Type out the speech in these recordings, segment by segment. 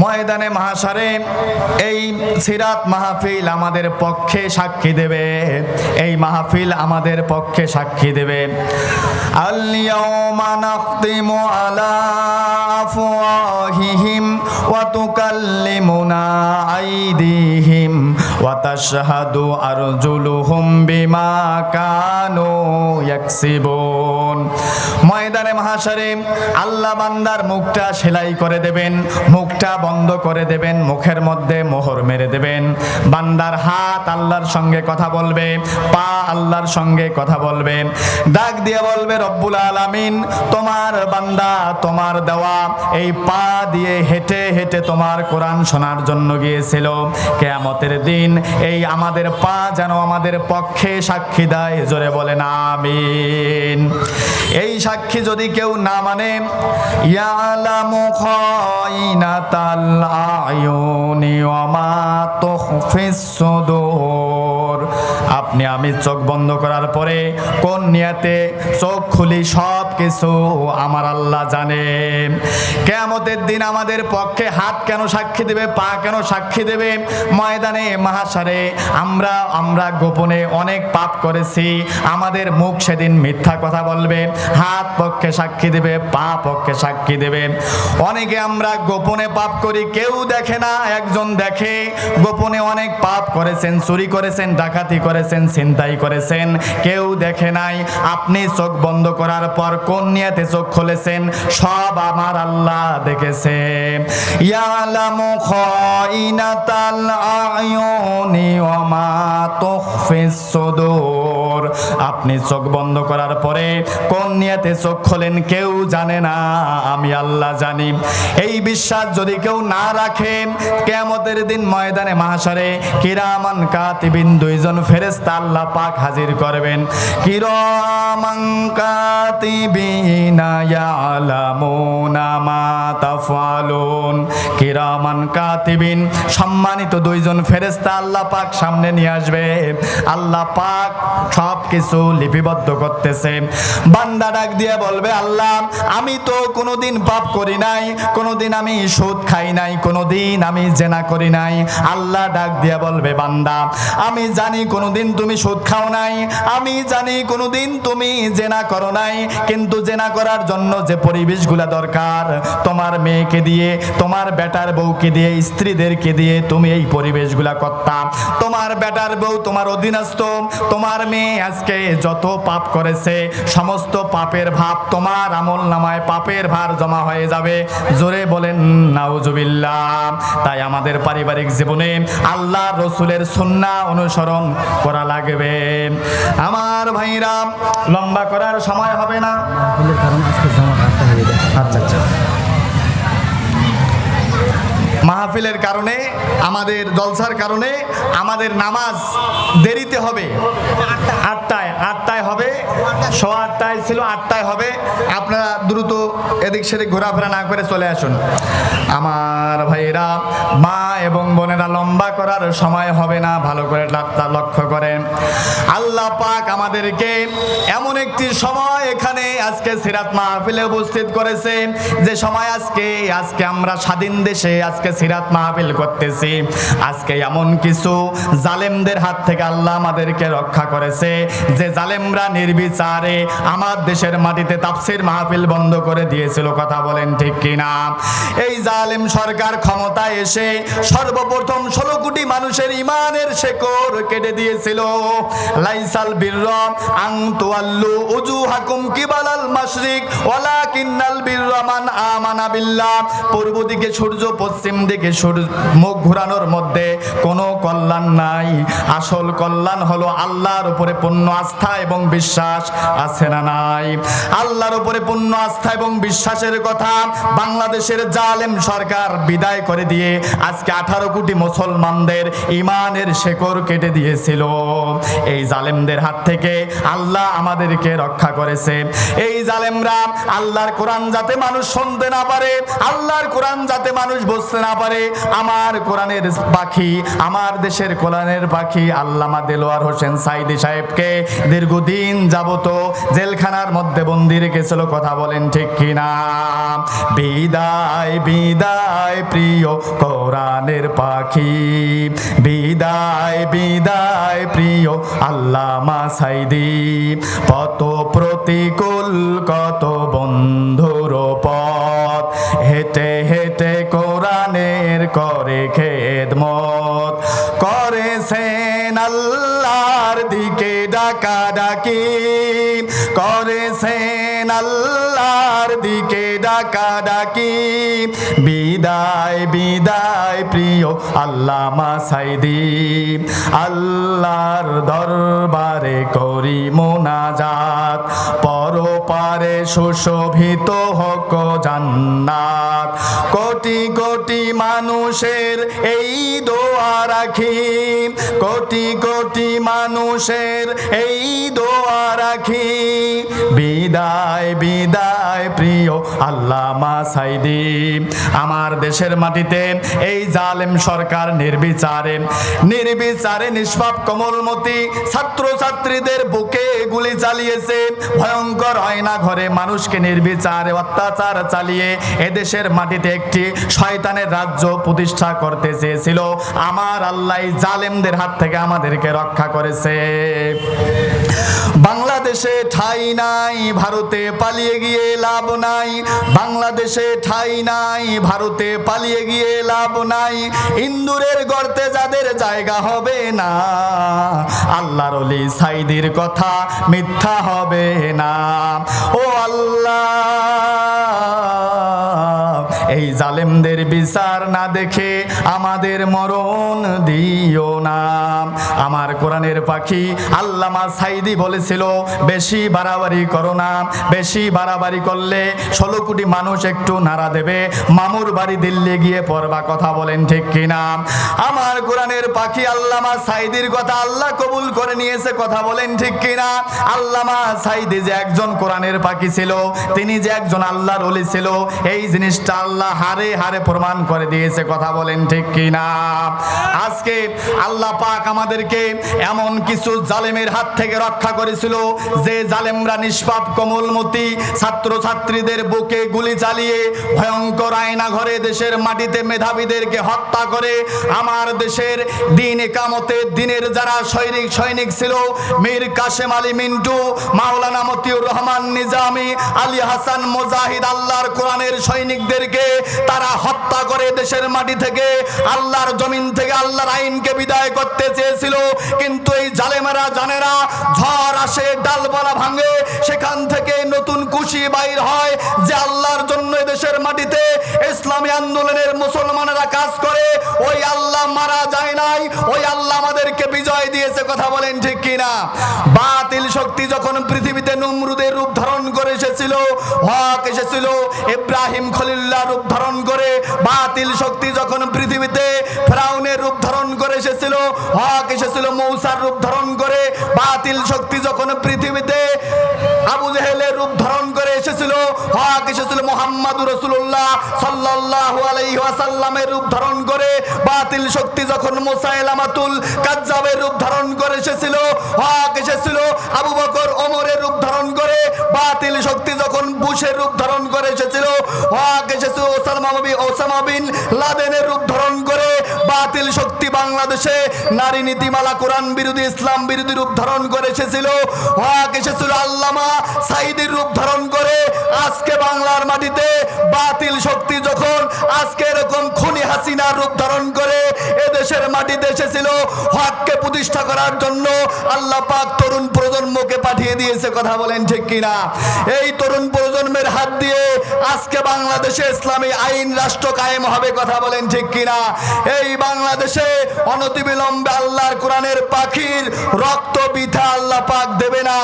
ময়দানে মহাসারে, এই সিরাত মাহফিল আমাদের পক্ষে সাক্ষী দেবে। এই মাহফিল আমাদের পক্ষে সাক্ষী দেবে। আল্লিয়াউমা নাখতিমু আলা আফওয়াহিহিম ওয়া তুকাল্লিমুনা আইদিহিম। তাশহাদু আরজুলুহুম বিমা কানু ইয়াকসিবুন। ময়দানে মহাসারে আল্লাহ বান্দার মুখটা সেলাই করে দেবেন, মুখটা বন্ধ করে দেবেন, মুখের মধ্যে মোহর মেরে দেবেন। বান্দার হাত আল্লাহর সঙ্গে কথা বলবে, পা আল্লাহর সঙ্গে কথা বলবে। ডাক দিয়ে বলবে, রব্বুল আলামিন, তোমার বান্দা, তোমার দেওয়া এই পা দিয়ে হেঁটে হেঁটে তোমার কোরআন শোনার জন্য গিয়েছিল। কেয়ামতের দিন এই আমাদের পা যেন আমাদের পক্ষে সাক্ষী দেয়। জোরে বলেন, আমিন। এই সাক্ষী যদি কেউ না মানে আপনি আমি চোখ বন্ধ করার পরে কোন নিয়াতে চোখ খুলি সব কিছু আমার আল্লাহ জানে। কেয়ামতের দিন আমাদের পক্ষে হাত কেন সাক্ষী দেবে, পা কেন সাক্ষী দেবে? ময়দানে, মহাসারে, আমরা আমরা গোপনে অনেক পাপ করেছি। আমাদের মুখ সেদিন মিথ্যা কথা বলবে। হাত পক্ষে সাক্ষী দেবে, পা পক্ষে সাক্ষী দেবে। অনেকে আমরা গোপনে পাপ করি, কেউ দেখে না, একজন দেখে। গোপনে অনেক পাপ করেছেন, চুরি করেছেন, ডাকাতি করেছেন, ছিনতাই করেছেন। কেউ দেখে নাই। আপনি চোখ বন্ধ করার পর কোন নিয়াতে চোখ খুলেছেন? সব আমার আল্লাহ দেখেছে ইয়ালামু খাইনাতাল আয়ুনি ওয়া মা তুখফিস আপনি চোখ বন্ধ করার পরে কোন নিয়াতে চোখ খোলেন কেউ জানে না, আমি আল্লাহ জানি। এই বিশ্বাস যদি কেউ না রাখেন কেমতের দিন ময়দানে মাহাসারে কিরামান কাতিবিন দুইজন ফেরেশতা আল্লাহ পাক হাজির করবেন। কিরামান কাতিবিনা ইয়ালামুনা মা তাফআলুন। কিরামান কাতিবিন। সম্মানিত দুইজন ফেরেশতা আল্লাহ পাক সামনে নিয়ে আসবে। আল্লাহ পাক সব কিছু লিপিবদ্ধ করতেছে। বান্দা ডাক দিয়ে বলবে, আল্লাহ, আমি তো কোনোদিন পাপ করি নাই, কোনোদিন আমি সুদ খাই নাই, কোনোদিন আমি জেনা করি নাই। আল্লাহ ডাক দিয়ে বলবে, বান্দা, আমি জানি কোনোদিন তুমি সুদ খাও নাই, আমি জানি কোনোদিন তুমি জেনা করো নাই, কিন্তু জেনা করার জন্য যে পরিবেশগুলা দরকার, তোমার মেয়েকে দিয়ে, তোমার বেটার বউকে দিয়ে, স্ত্রীদেরকে দিয়ে তুমি এই পরিবেশগুলা করতাম তোমার বেটার বউ তোমার অধীনস্থ, তোমার মেয়ে আজকে যত পাপ করেছে, সমস্ত পাপের ভাব তোমার আমল নামায় পাপের ভার জমা হয়ে যাবে। জোরে বলেন, নাউজুবিল্লাহ। তাই আমাদের পারিবারিক জীবনে আল্লাহ রসুলের সুন্না অনুসরণ করা লাগবে। আমার ভাইরা, লম্বা করার সময় হবে না। মাহফিলের কারণে আজকে হয়ে যায়। আচ্ছা আচ্ছা। মাহফিলের কারণে, আমাদের জলসার কারণে, আমাদের নামাজ দেরিতে হবে। আটটায় আটটায় হবে, সোয়া আটটায় ছিল, আটটায় হবে। আপনারা দ্রুত এদিক সেদিক ঘোরাফেরা না করে চলে আসুন। আমার ভাইরা মা এবং বোনেরা লম্বা করার সময় হবে না, ভালো করে তা লক্ষ্য করেন। আল্লাহ পাক আমাদেরকে এমন একটি সময় এখানে আজকে সিরাত মাহফিলে উপস্থিত করেছে যে সময় আজকে আজকে আমরা স্বাধীন দেশে আজকে সিরাত মাহফিল করতেছি। আজকে এমন কিছু জালেমদের হাত থেকে আল্লাহ আমাদেরকে রক্ষা করেছে, যে জালেমরা নির্বিচারে আমার দেশের মাটিতে তাফসির মাহফিল বন্ধ করে দিয়েছিল, কথা বলেন ঠিক কিনা? এই জালেম সরকার ক্ষমতায় এসে সর্বপ্রথম ষোলো কোটি মানুষের ইমানের শেকড় কেটে দিয়েছিল। লাইসাল বিরম আং তোয়াল্লু উজু হাকুম কিবালাল মাসরিক ওয়ালা আমানা বিল্লাহ, পূর্ব দিকে সূর্য, পশ্চিম দিকে সূর্য। মুখ ঘোরানোর মধ্যে কোনো কল্যাণ নাই। আসল কল্যাণ হলো আল্লাহর উপরে পূর্ণ আস্থা এবং বিশ্বাস আছে না নাই। আল্লাহর উপরে পূর্ণ আস্থা এবং বিশ্বাসের কথা বাংলাদেশের জালেম সরকার বিদায় করে দিয়ে আজকে আঠারো কোটি মুসলমানদের ইমানের শেকড় কেটে দিয়েছিল। এই জালেমদের হাত থেকে আল্লাহ আমাদেরকে রক্ষা করেছে। এই জালেমরা আল্লাহর কোরআন যাতে মানুষ শুনতে না পারে, আল্লাহর কোরআন যাতে মানুষ বুঝতে না পারে, আমার কোরআনের পাখি, আমার দেশের কোরআনের পাখি আল্লামা দেলোয়ার হোসেন সাইদি সাহেবকে দীর্ঘদিন যাবত জেলখানার মধ্যে বন্দি রেখেছিল, কথা বলেন ঠিক কিনা? বিদায় বিদায়, প্রিয় কোরআনের পাখি। বিদায় বিদায়, প্রিয় আল্লামা সাইদি। কত প্রতিকূল, কত বন্ধুর পথ হেঁটে হেঁটে কোরআনের করে খেদমত করেছেন আল্লাহর দিকে ডাকা ডাকি করেছেন আল্লাহর দিকে ডাকা ডাকি বিদায় বিদায় প্রিয় আল্লামা সাইদি আল্লাহর দরবারে করি মোনাজাত। পরপারে সুশোভিত হক জান্নাত। কোটি কোটি মানুষের এই দোয়া রাখি। কোটি কোটি মানুষের এই দোয়া রাখি। বিদায় বিদায় প্রিয় আল্লামা সাইদি। আমার দেশের মাটিতে এই জালেম সরকার নির্বিচারে নির্বিচারে নিষ্পাপ কমলমতি ছাত্র ছাত্রীদের বুকে গুলি চালিয়েছে। ভয়ঙ্কর হয়না ঘরে মানুষকে নির্বিচারে অত্যাচার চালিয়ে এদেশের মাটিতে একটি শয়তানের রাজ্য প্রতিষ্ঠা করতে চেয়েছিল। আমার আল্লাহ জালেমদের হাত থেকে আমাদেরকে রক্ষা করেছে। বাংলাদেশে ঠাই নাই, ভারতে পালিয়ে গিয়ে লাভ নাই। বাংলাদেশে ঠাই নাই, ভারতে পালিয়ে গিয়ে লাভ নাই। ইন্দুরের গর্তে যাদের জায়গা হবে না, আল্লাহর অলি সাইদির কথা মিথ্যা হবে না। ও আল্লাহ! এই জালেমদের বিচার না দেখে আমাদের মরণ দিও না। আমার কোরআনের পাখি আল্লামা সাইদি বলেছিল, বেশি বাড়াবাড়ি করো না। বেশি বাড়াবাড়ি করলে ষোলো কোটি মানুষ একটু নাড়া দেবে। মামুর বাড়ি দিল্লি গিয়ে পড়বা কথা বলেন ঠিক কিনা? আমার কোরআনের পাখি আল্লামা সাইদির কথা আল্লাহ কবুল করে নিয়েছে কথা বলেন ঠিক কিনা? আল্লামা সাইদি যে একজন কোরআনের পাখি ছিল, তিনি যে একজন আল্লাহর অলি ছিল, এই জিনিসটা আল্লাহ হারে হারে প্রমাণ করে দিয়েছে, কথা বলেন ঠিক কিনা? আজকে আল্লাহ পাক আমাদেরকে এমন কিছু জালেমের হাত থেকে রক্ষা করেছিল, যে জালেমরা নিষ্পাপ, কোমলমতি ছাত্র ছাত্রীদের বুকে গুলি চালিয়ে ভয়ঙ্কর আয়না ঘরে দেশের মাটিতে মেধাবীদেরকে হত্যা করে আমার দেশের দিন একামতে দিনের যারা সৈনিক সৈনিক ছিল, মীর কাশেম আলী মিন্টু, মাওলানা মতিউর রহমান নিজামি, আলী হাসান মুজাহিদ, আল্লাহর কোরআনের সৈনিকদেরকে তারা হত্যা করে দেশের মাটি থেকে, আল্লাহর জমিন থেকে আল্লাহর আইনকে বিদায় করতে চেয়েছিল। কিন্তু এই জালেমেরা জানে না, ঝড় আসে, ডালপালা ভাঙে, সেখান থেকে নতুন কুশি বাইর হয় যে আল্লাহর জন্য দেশের মাটিতে ইসলামী আন্দোলনের মুসলমানেরা কাজ করে। ওই আল্লাহ মারা যায় নাই, ওই আল্লাহ আমাদেরকে বিজয় দিয়েছে, কথা বলেন ঠিক কিনা? বাতিল শক্তি যখন পৃথিবীতে নমরুদের রূপ ধারণ এসেছিল। হক এসেছিল। ইব্রাহিম খলিল্লা রূপ ধারণ করে বাতিল শক্তি যখন পৃথিবীতে ফেরাউনের রূপ ধারণ করে এসেছিল, হক এসেছিল মৌসার রূপ ধারণ করে বাতিল শক্তি যখন পৃথিবীতে আবু জেহেলের রূপ ধারণ করে এসেছিল। হক এসেছিল মোহাম্মদ রসুল্লাহ সাল্লাল্লাহু আলাইহি ওয়াসাল্লামের রূপ ধারণ করে। বাতিল শক্তি যখন মুসাইলামাতুল কাজ্জাবের রূপ ধারণ করে এসেছিল, হক এসেছিল আবু বকর ওমরের রূপ ধারণ করে। বাতিল শক্তি যখন বুশের রূপ ধারণ করে এসেছিল, হক এসেছিল ওসামা বিন লাদেনের রূপ ধারণ করে। বাংলাদেশে নারী নীতিমালা, কোরআন বিরোধী, ইসলাম বিরোধী রূপ ধারণ করে এসেছিল। হক এসেছিল আল্লামা সাইদির রূপ ধারণ করে। আজকে বাংলার মাটিতে বাতিল শক্তি যখন আজকে এরকম খুনি হাসিনার রূপ ধারণ করে এদেশের মাটিতে এসেছিল, হককে প্রতিষ্ঠা করার জন্য আল্লাহ পাক তরুণ প্রজন্মকে পাঠিয়ে দিয়েছে, কথা বলেন ঠিক কিনা? এই তরুণ প্রজন্মের হাত দিয়ে আজকে বাংলাদেশে ইসলামী আইন, রাষ্ট্র কায়েম হবে, কথা বলেন ঠিক কিনা? এই বাংলাদেশে অনতিবিলম্বে আল্লাহর কোরআনের পাখির রক্ত বিথা আল্লাহ পাক দেবে না।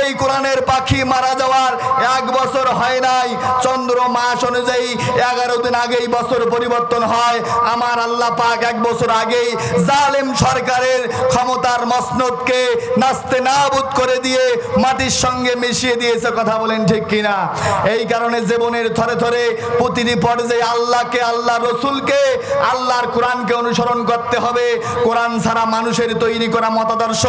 এই কোরআনের পাখি মারা যাওয়ার এক বছর হয় নাই। চন্দ্র মাস অনুযায়ী এগারো দিন আগেই বছর পরিবর্তন হয়। আমার আল্লাহ পাক এক বছর আগেই জালেম সরকারের ক্ষমতার মসনদকে নাস্তে নাবুদ করে দিয়ে মাটির সঙ্গে মিশিয়ে দিয়েছে, কথা বলেন ঠিক কিনা? এই কারণে জীবনের থরে থরে প্রতিটি পর্যায়ে আল্লাহকে, আল্লাহ রসুলকে, আল্লাহর কোরআনকে অনুসরণ করতে হবে। কোরআন ছাড়া মানুষের তৈরি করা মতাদর্শ,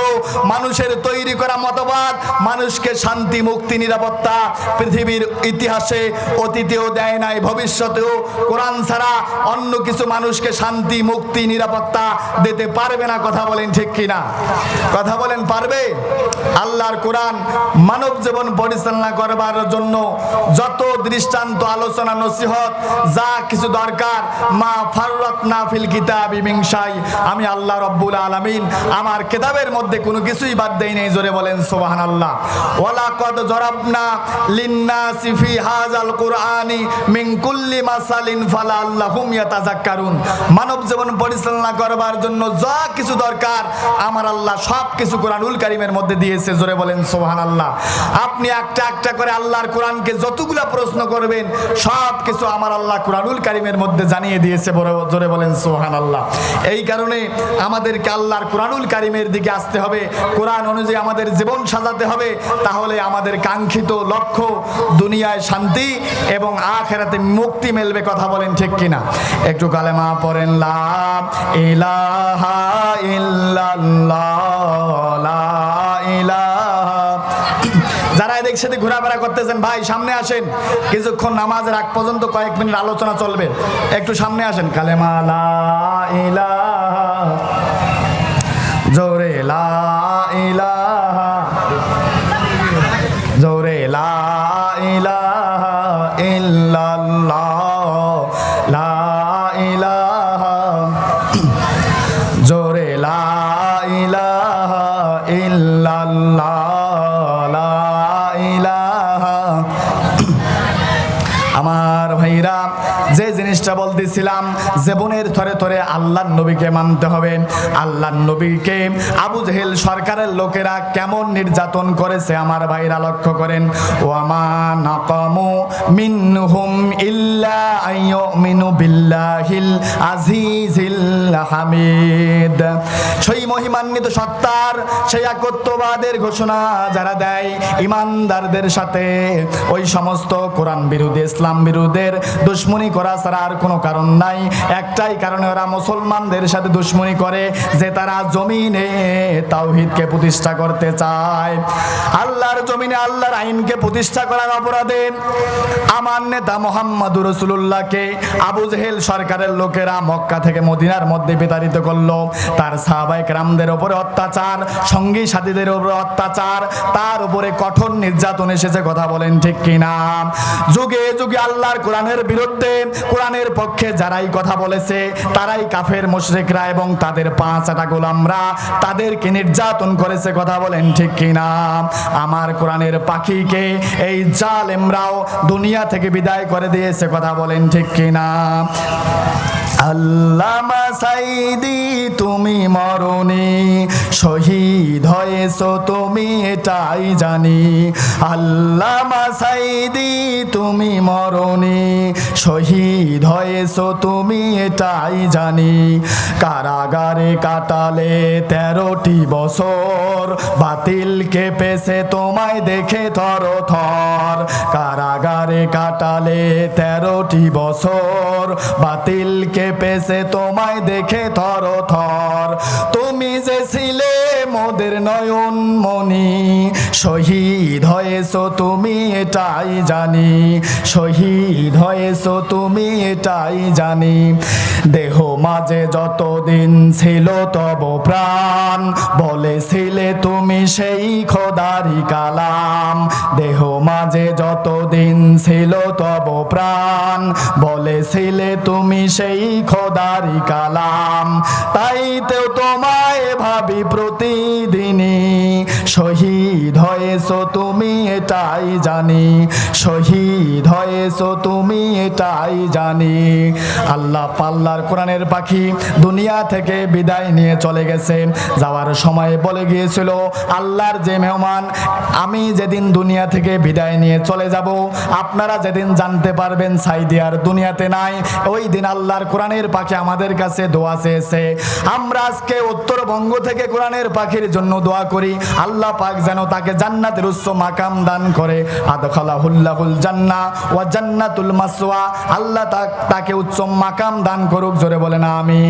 মানুষের তৈরি করা মতবাদ, মানুষকে শান্তি, মুক্তি, নিরাপত্তা পৃথিবীর ইতিহাসে অতীতেও দেয় নাই, ভবিষ্যতেও কোরআন ছাড়া অন্য কিছু মানুষকে শান্তি, মুক্তি, নিরাপত্তা দিতে পারবে না, কথা বলেন ঠিক কিনা কথা বলেন পারবে? আল্লাহর কোরআন মানব জীবন পরিচালনা করবার জন্য যত দৃষ্টান্ত, আলোচনা, নসিহত, যা কিছু দরকার, মা ফাররাত না ফিল কিতাব ইমিংসাই আমি আল্লাহ রব্বুল আলামিন আমার কিতাবের মধ্যে কোনো কিছুই বাদ দেই নেই, জোরে বলেন সুবহানাল্লাহ। ওয়ালা কদ জরাবনা লিন্নাসি ফি হাযাল কুরআনি মিন কুল্লি মাসালিন ফালা আল্লাহুম ইয়াতাযাক্কারুন। মানব জীবন পরিচালনা করবার জন্য যা কিছু দরকার, আমার আল্লাহ সব কিছু কোরআনুল কারিমের মধ্যে দিয়েছে, জোরে বলেন সোহান আল্লাহ আপনি একটা একটা করে আল্লাহর কোরআনকে যতগুলো প্রশ্ন করবেন সব কিছু আমার আল্লাহ কোরআনুল কারিমের মধ্যে জানিয়ে দিয়েছে জোরে বলেন সোহান আল্লাহ এই কারণে আমাদেরকে আল্লাহর কোরআনুল কারিমের দিকে আসতে হবে। কোরআন অনুযায়ী আমাদের জীবন সাজাতে হবে। তাহলে আমাদের কাঙ্ক্ষিত লক্ষ্য দুনিয়ায় শান্তি এবং আখেরাতে মুক্তি মেলবে কথা বলেন ঠিক কিনা। একটু কালেমা পড়েন, লা ইলাহা ইল্লাল্লাহ যারা এদিক সেদিক ঘোরাফেরা করতেছেন, ভাই, সামনে আসেন। কিছুক্ষণ নামাজের আগ পর্যন্ত কয়েক মিনিট আলোচনা চলবে। একটু সামনে আসেন, কালেমা লা ইলাহা জিনিসটা বলতেছিলাম জীবনের থরে থরে আল্লাহর নবীকে মানতে হবে। আল্লাহর নবীকে আবু জেহেল সরকারের লোকেরা কেমন নির্যাতন করেছে আমার ভাইরা লক্ষ্য করেন। ও আমার নাকামু মিনহুম ইল্লা আইয়ুমিনু বিল্লাহিল আজিজিল হামিদ। সেই মহিমান্বিত সত্তার সেই একত্ববাদের ঘোষণা যারা দেয় ইমানদারদের সাথে, ওই সমস্ত কোরআন বিরোধী ইসলাম বিরোধের দুশ্মনী করা ছাড়া আর কোনো কারণ নাই। একটাই কারণে ওরা মুসলমানদের সাথে দুশ্মনী করে যে তারা জমিনে তাওহিদকে প্রতিষ্ঠা করতে চায়। আল্লাহর জমিনে আল্লাহর আইনকে প্রতিষ্ঠা করার অপরাধে আমার নেতা মোহাম্মদুর রসুল্লাহকে আবু জেহেল সরকারের লোকেরা মক্কা থেকে মদিনার মধ্যে বিতাড়িত করল। তার সাহাবাইক রামদের উপরে অত্যাচার, সঙ্গী সাথীদের উপরে অত্যাচার, তার উপরে কঠোর নির্যাতন এসেছে, কথা বলেন ঠিক কিনা? যুগে যুগে আল্লাহর কোরআনের বিরুদ্ধে, কোরআনের পক্ষে যারাই কথা বলেছে, তারাই কাফের মুশরিকরা এবং তাদের পাঁচ আটা গোলামরা তাদেরকে নির্যাতন করেছে, কথা বলেন ঠিক কিনা? আমার কোরআনের পাখিকে এই জালেমরাও দুনিয়া থেকে বিদায় করে দিয়েছে, কথা বলেন ঠিক কিনা? আল্লামা সাইদি, তুমি মরণে শহীদ হয়েছ, তুমি এটাই জানি। আল্লামা সাইদি, তুমি মরণে শহীদ হয়েছ, তুমি এটাই জানি। কারাগারে কাটালে তেরোটি বছর, বাতিল কেঁপেছে, তোমায় দেখে থর থর কাটালে তেরোটি বছর। বাতিল কেঁপেছে তোমায় দেখে থর থর তুমি যে ছিলে মোদের নয়ন মনি শহীদ হয়েছ তুমি এটাই জানি। শহীদ হয়েছ তুমি এটাই জানি। দেহ মাঝে যতদিন ছিল তব প্রাণ। বলেছিলে তুমি সেই খোদারি কালাম। দেহ মাঝে যতদিন ছিল তব প্রাণ। বলেছিলে তুমি সেই খোদারি কালাম। তাই তো তোমায় ভাবি প্রতিদিনই। শহীদ হয়েছ তুমি এটাই জানি। শহীদ হয়েছ তুমি তাই জানি। আল্লাহ পাল্লার কোরআনের পাখি দুনিয়া থেকে বিদায় নিয়ে চলে গেছেন যাওয়ার সময় বলে গিয়েছিল, আল্লাহর যে মেহমান, আমি যেদিন দুনিয়া থেকে বিদায় নিয়ে চলে যাব, আপনারা যেদিন জানতে পারবেন সাইদি আর দুনিয়াতে নাই, ওই দিন আল্লাহর কোরআনের পাখি আমাদের কাছে দোয়া চেয়েছে। আমরা আজকে উত্তরবঙ্গ থেকে কোরআনের পাখির জন্য দোয়া করি। আল্লাহ পাক যেন তাকে জান্নাতের উচ্চ মাকাম দান করে। আদখালাহুল্লাহুল জান্না ওয়া জান্নাতুল মাসওয়া। আল্লাহ তাক- উচ্চ মাকাম দান করুক, জোরে বলেন, আমিন।